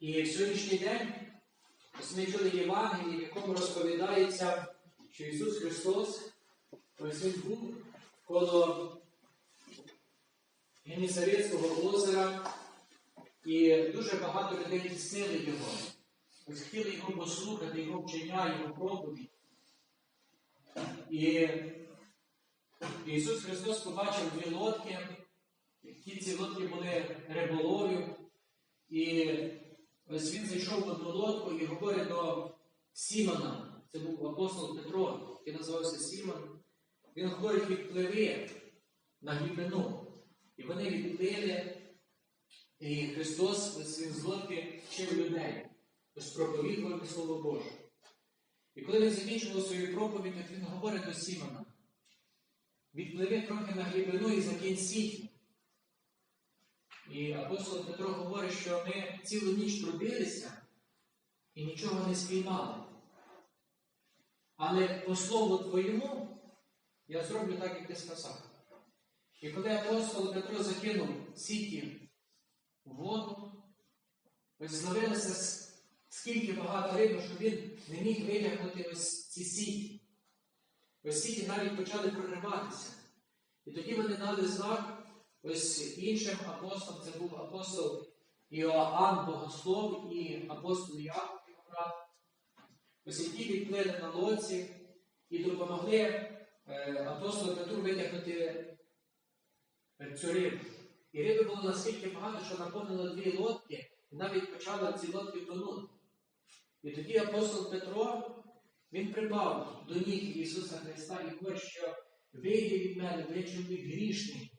І в сьогоднішній день ось ми чули Євангелії, в якому розповідається, що Ісус Христос ось Він був коло Генісарецького озера, і дуже багато людей тіснили його. Ось хотіли його послухати, його вчення, його проповідь. І Ісус Христос побачив дві лодки, ті ці лодки були риболовів, і ось він зайшов в одну і говорить до Сімона, це був апостол Петро, який називався Сімон. Він говорить, відпливи на глибину. І вони відплили, і Христос ось він з лодки вчив людей, ось проповідувати Слово Боже. І коли він закінчував свою проповідь, він говорить до Сімона, відпливи трохи на глибину і закинь сіті. І апостол Петро говорить, що ми цілу ніч трудилися і нічого не спіймали. Але по слову твоєму я зроблю так, як ти сказав. І коли апостол Петро закинув сіті в воду, ось зловилося скільки багато риби, що він не міг витягнути ось ці сіті. Ось сіті навіть почали прориватися. І тоді вони дали знак ось іншим апостолам, це був апостол Іоанн Богослов і апостол Яков, його брат. Ось які відплили на лодці і допомогли е, апостолу Петру витягнути цю рибу. І риби було настільки багато, що наповнило дві лодки, і навіть почали ці лодки тонути. І тоді апостол Петро, він припав до ніг Ісуса Христа і говорить, що вийди від мене, я чоловік грішний.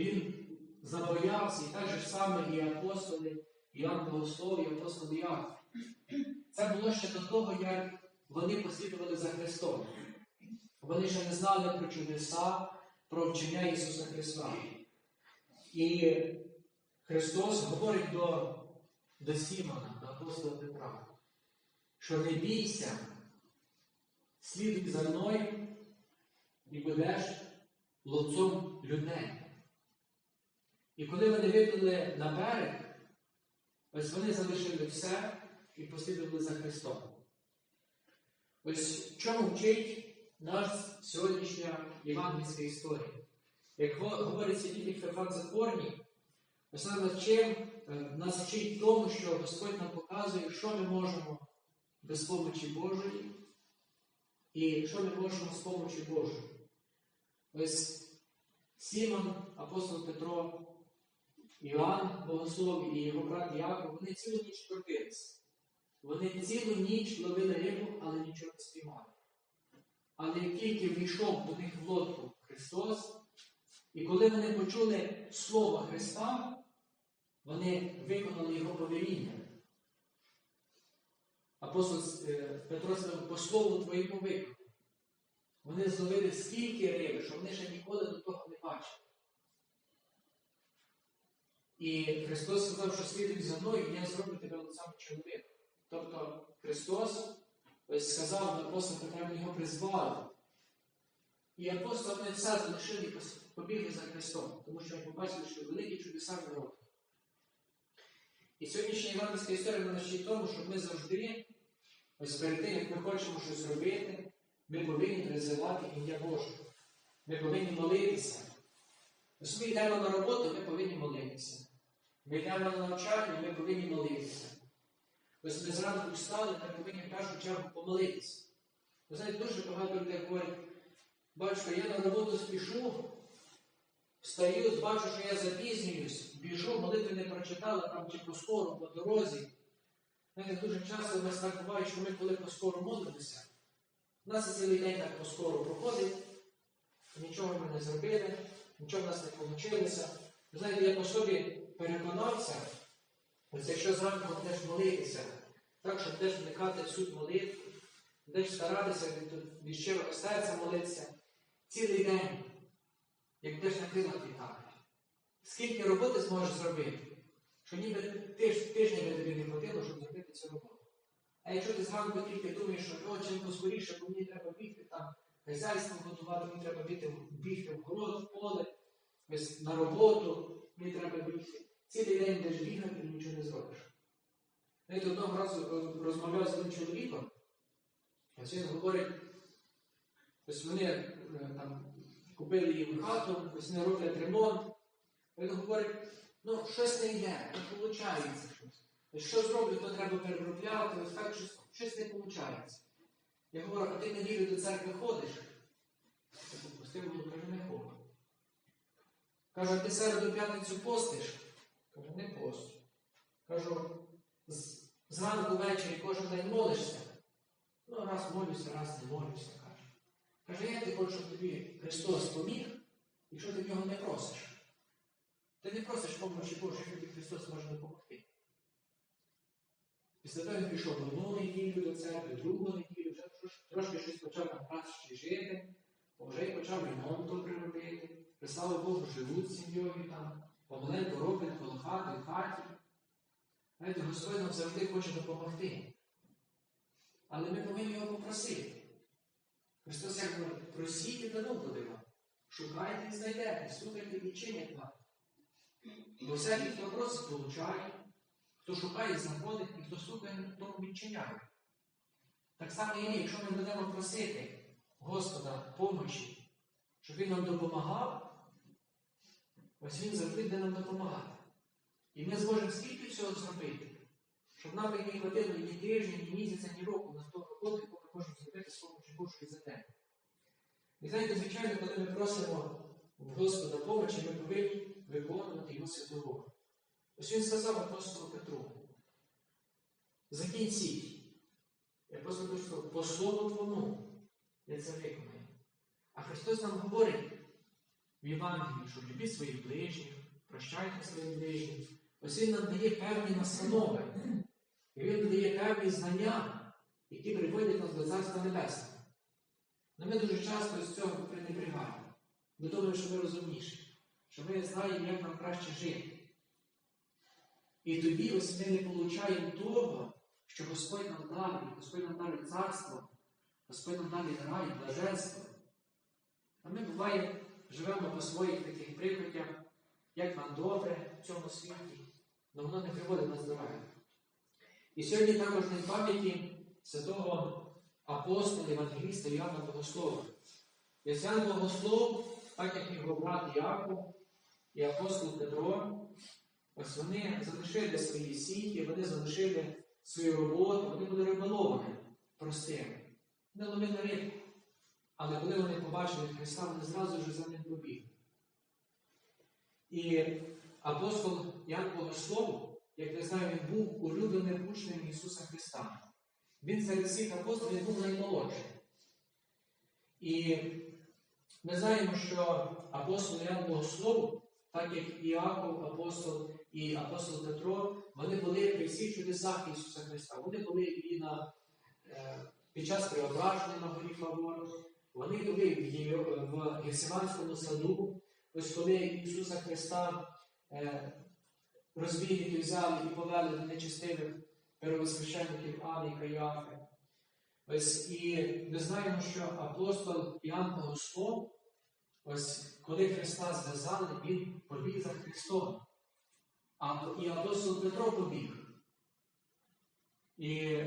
Він забоявся, і так же саме і апостоли, Іоанн Богослов, і апостол Яков. Це було ще до того, як вони послідували за Христом. Вони ще не знали про чудеса, про вчення Ісуса Христа. І Христос говорить до, до Сімона, до апостола Петра, що не бійся, слідуй за мною і будеш ловцом людей. І коли вони виплили на берег, ось вони залишили все і послідували за Христом. Ось чому вчить нас сьогоднішня євангельська історія. Як говорить святий Феофан Затворній, ось нас вчив, нас вчить тому, що Господь нам показує, що ми можемо без помочі Божої і що ми можемо з помочі Божої. Ось Сімон, апостол Петро, Іоанн Богослов і його брат Яков, вони цілу ніч трудилися. Вони цілу ніч ловили рибу, але нічого не спіймали. Але як тільки війшов до них в лодку Христос, і коли вони почули Слово Христа, вони виконали Його повеління. Апостол Петро сказав, по слову твоєму виконав. Вони зловили стільки риби, що вони ще ніколи до того не бачили. І Христос сказав, що слідуй за мною, і я зроблю тебе лицем чоловіка. Тобто Христос ось сказав до апостола Петра, його призвали. І апостоли не все залишили і побігли за Христом, тому що вони побачили, що великі чудеса в народу. І сьогоднішня іванівська історія мене вчить тому, що ми завжди, ось перед тим, як ми хочемо щось зробити, ми повинні призивати ім'я Боже. Ми повинні молитися. Ми йдемо на роботу, ми повинні молитися. Йдемо на навчання, ми повинні молитися. Ось ми зранку встали, ми повинні в першу чергу помолитися. Ви знаєте, дуже багато людей говорять, батько, я на роботу спішу, встаю, бачу, що я запізнююсь, біжу, молитви не прочитала там чи по скору, по дорозі. Знаєте, дуже часто у нас так буває, що ми коли по скору молимося, у нас цілий день так по скору проходить, нічого ми не зробили, нічого в нас не вийшло. Ви знаєте, я по собі переконався, ось якщо зранку будеш молитися, так, щоб теж вникати в суть молитви, будеш старатися від, від щирого серця молитися цілий день, як будеш на крилах літати. Скільки роботи зможеш зробити, що ніби тиж, тижня тобі не хватило, щоб зробити цю роботу. А якщо ти зранку тільки думаєш, що о, чим поскоріше, бо мені треба бігти там, хазяйство готувати, мені треба бігти, бігти в город, в поле, на роботу, мені треба бігти. Цілий день будеш бігати і нічого не зробиш. Знаєте, одного разу розмовляв з одним чоловіком, ось він говорить, ось вони е, там купили їм хату, ось вони роблять ремонт. Він говорить, ну щось не йде, не виходить щось. Що зроблю, то треба переробляти, ось так щось, щось не виходить. Я говорю, а ти неділю до церкви ходиш? Я попустив, кажу, не ходжу. Кажу, а ти середу п'ятницю постиш? Кажу, не посту. Кажу, зранку ввечері кожен день молишся. Ну, раз молюся, раз не молюся, каже. Каже, я ти хочу, щоб тобі Христос поміг, якщо ти в нього не просиш. Ти не просиш помочі Божої, що тобі Христос може допомогти. Після того він пішов одну неділю до церкви, другу неділю, вже трошки щось почав там краще жити, вже й почав ремонт добре робити. Богу, живуть сім'єю там, помаленьку роблять хати, хаті. Знаєте, Господь нам завжди хоче допомогти. Але ми повинні його попросити. Христос як говорить, просіть і дано буде вам. Шукайте і знайдете, слухайте і чинять вам. Бо всякий, хто просить, получає, хто шукає, знаходить, і хто слухає, тому відчиняє. Так само і ми, якщо ми будемо просити Господа помочі, щоб Він нам допомагав, ось Він завжди буде нам допомагати. І ми зможемо скільки цього зробити, щоб нам не хватило ні тижня, ні місяця, ні року на ту роботу, яку ми можемо зробити Божої за тебе. І знаєте, звичайно, коли ми просимо Господа помочі, ми повинні виконувати Його святу волю. Ось він сказав апостолу Петру, закінчіть. І апостол Петро сказав, по слову твому я це виконаю. А Христос нам говорить в Євангелії, що любіть своїх ближніх, прощайте своїх ближніх. Ось Він нам дає певні настанови. І Він дає певні знання, які приводять нас до Царства Небесного. Но ми дуже часто з цього пренебрігаємо. Ми думаємо, що ми розумніші, що ми знаємо, як нам краще жити. І тоді ось ми не получаємо того, що Господь нам дав, Господь нам дав царство, Господь нам дав рай, блаженство. А ми буває, живемо по своїх таких прикладях, як нам добре в цьому світі, але воно не приводить нас до раю. І сьогодні також на пам'яті святого апостола Євангеліста Іоанна Богослова. Ясян Богослов, так як його брат Яков і апостол Петро, ось вони залишили свої сіті, вони залишили свою роботу, вони були риболовами простими. Не ловили рибу. Але коли вони побачили Христа, вони зразу ж за ним побігли. І апостол Ян Богослов, як ми знаємо, він був улюбленим учнем Ісуса Христа. Він серед всіх апостолів був наймолодший. І ми знаємо, що апостол Ян Богослов, так як Іаков, апостол і апостол Петро, вони були при всіх чудесах Ісуса Христа. Вони були і на, е, під час преображення на горі Фавор, вони були в, Є- саду, ось коли Ісуса Христа розбійники взяли і повели до нечестивих первосвященників Ани і Каяфи. Ось і ми знаємо, що апостол Іоанн Богослов, ось коли Христа зв'язали, він побіг за Христом. А і апостол Петро побіг. І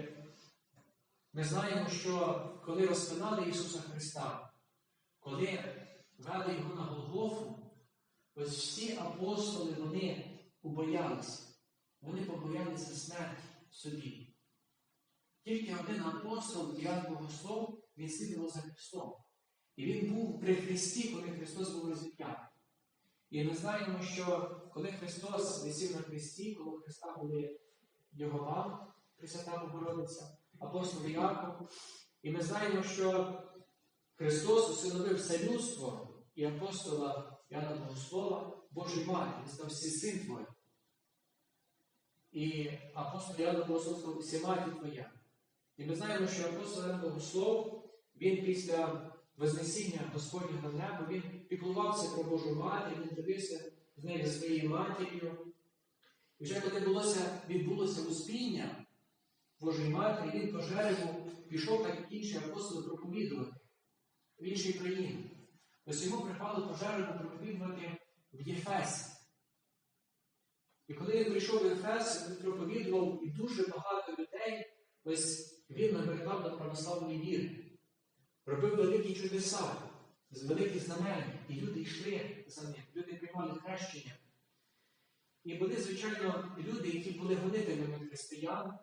ми знаємо, що коли розпинали Ісуса Христа, коли вели його на Голгофу, ось всі апостоли вони убоялися. Вони побоялися смерті собі. Тільки один апостол, Іоанн Богослов, він слідував за Христом. І він був при Христі, коли Христос був розіп'ятий. І ми знаємо, що коли Христос висів на Христі, коли Христа були його мама, Пресвята Богородиця, апостол Яков. І ми знаємо, що Христос усиновив все людство і апостола Яна Богослова, Божої Матері, Він сказав, всі син твій. І апостол Яна Богослов сказав, всі матір твоя. І ми знаємо, що апостол Ян Богослов, він після Вознесіння Господнього на небо, він піклувався про Божу матір, він дивився з нею своєю матір'ю. І вже коли булося, відбулося успіння Божої матері, він по пішов, так як інші апостоли проповідувати в інші країни. Ось йому припало по жеребу проповідувати в Єфесі. І коли він прийшов в Ефес, він проповідував і дуже багато людей, ось він набирав до православної віри, робив великі чудеса, великі знамення, і люди йшли за ним, люди приймали хрещення. І були, звичайно, люди, які були гонителями християн,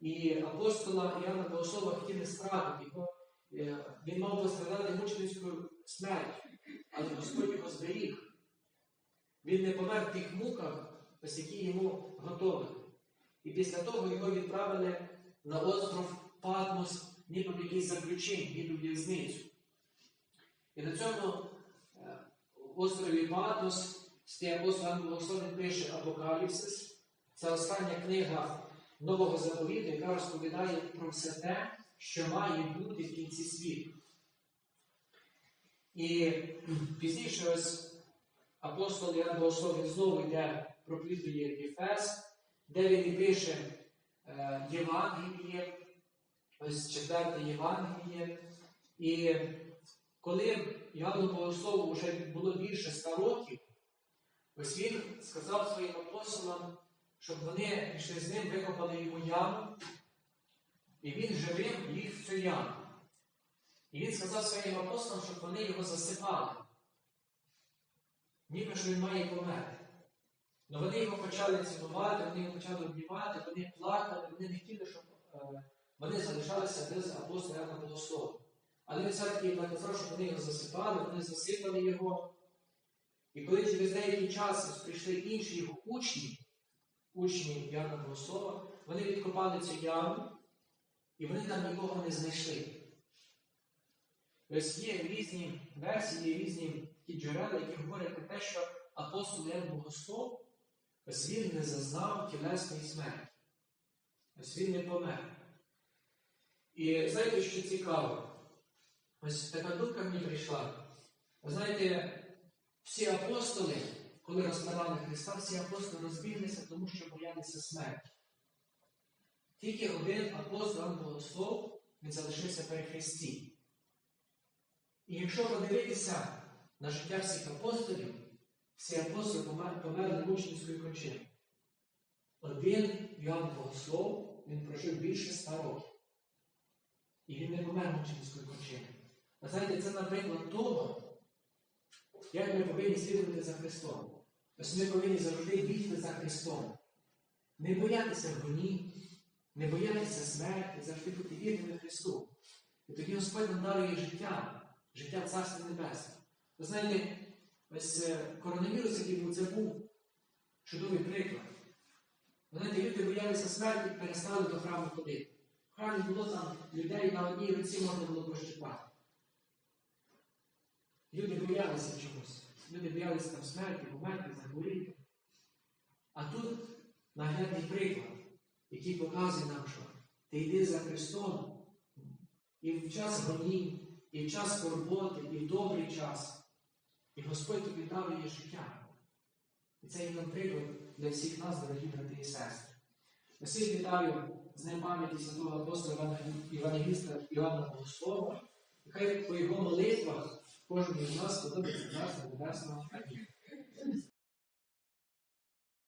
і апостола Іоанна Богослова хотіли стратити його. Е, Він мав пострадати мученицькою смертю, але Господь його зберіг. Він не помер в тих муках, ось які йому готові. І після того його відправили на остров Патмос, ніби в якийсь заключень, ніби в в'язницю. І на цьому е, острові Патмос апостол Іван Богословин пише Апокаліпсис. Це остання книга Нового Заповіту, яка розповідає про все те, що має бути в кінці світу. І пізніше ось апостол Іван Богословин знову йде проповідує Єфес, де він і пише е, Євангеліє, ось четверте Євангеліє. І коли Івану Богослову вже було більше ста років, ось він сказав своїм апостолам, щоб вони пішли з ним, викопали йому яму, і він живим ліг в цю яму. І він сказав своїм апостолам, щоб вони його засипали. Ніби що він має померти. Але вони його почали цінувати, вони його почали обнімати, вони плакали, вони не хотіли, щоб е, вони залишалися без апостола Яна Богослова. Але він все-таки наказав, щоб вони його засипали, вони засипали його. І коли через деякий час прийшли інші його учні, учні Яна Богослова, вони відкопали цю яму, і вони там нікого не знайшли. Ось є різні версії, різні такі джерела, які говорять про те, що апостол Ян Богослов, ось він не зазнав тілесної смерті. Ось він не помер. І знаєте, що цікаво? Ось така думка мені прийшла. Ви знаєте, всі апостоли, коли розпинали Христа, всі апостоли розбіглися, тому що боялися смерті. Тільки один апостол Богослов, він залишився при Христі. І якщо подивитися на життя всіх апостолів, всі апостоли померли мученською кончиною. Один Йоанн Богослов, він прожив більше ста років. І він не помер мученською кончиною. Ви знаєте, це наприклад того, як ми повинні слідувати за Христом. Ось ми повинні завжди бігти за Христом. Не боятися гоні, не боятися смерті, завжди бути вірними Христу. І тоді Господь нам дарує життя, життя в Царстві Небесне. Ви знаєте, ось е, коронавірус, який був, це був чудовий приклад. Знаєте, люди боялися смерті перестали до храму ходити. В храмі було там людей на одній руці можна було прощипати. Люди боялися чогось. Люди боялися там смерті, померти, захворіти. А тут наглядний приклад, який показує нам, що ти йди за Христом і в час гонінь, і в час скорботи, і в добрий час. І Господь тобі дарує життя. І це є приклад для всіх нас, дорогі брати і сестри. Усіх вітаю з ним пам'яті святого апостола Євангеліста Іоанна Богослова. І хай по його молитвах кожен із нас подобається Царство Небесного. Амінь.